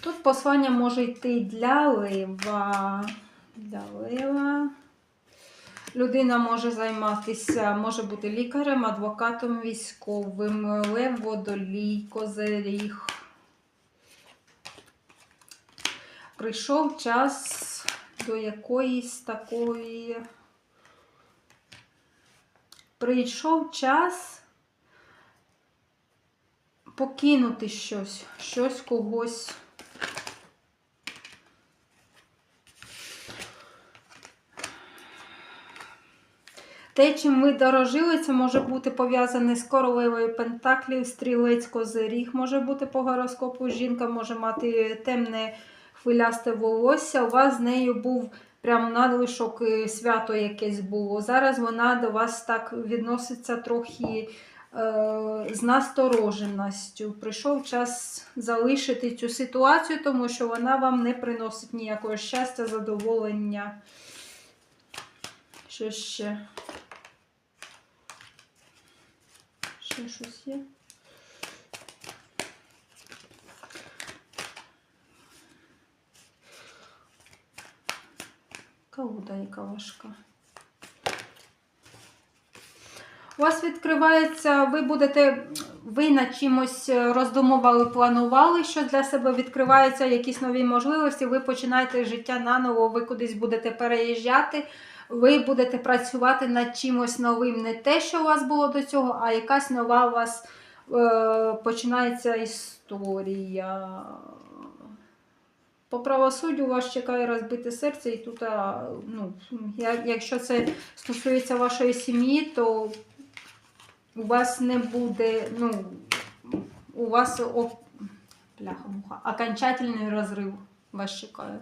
Тут послання може йти для лева. Для лева. Людина може займатися, може бути лікарем, адвокатом, військовим, лев, водолій, козиріг. Прийшов час до якоїсь такої. Прийшов час покинути щось, щось когось. Те, чим ви дорожили, це може бути пов'язане з королевою Пентаклів, стрілець козиріг може бути по гороскопу. Жінка може мати темне хвилясте волосся. У вас з нею був прям надлишок е, свято якесь було. Зараз вона до вас так відноситься трохи е, з настороженістю. Прийшов час залишити цю ситуацію, тому що вона вам не приносить ніякого щастя, задоволення. Що ще? Ще щось є? Кауда яка важка. У вас відкривається, ви будете, ви над чимось роздумували, планували, що для себе відкриваються якісь нові можливості, ви починаєте життя наново, ви кудись будете переїжджати, ви будете працювати над чимось новим. Не те, що у вас було до цього, а якась нова у вас е, починається історія. По правосуддю вас чекає розбите серце, і тут, ну, якщо це стосується вашої сім'ї, то у вас не буде, ну, у вас о, бляха, окончательний розрив вас чекає.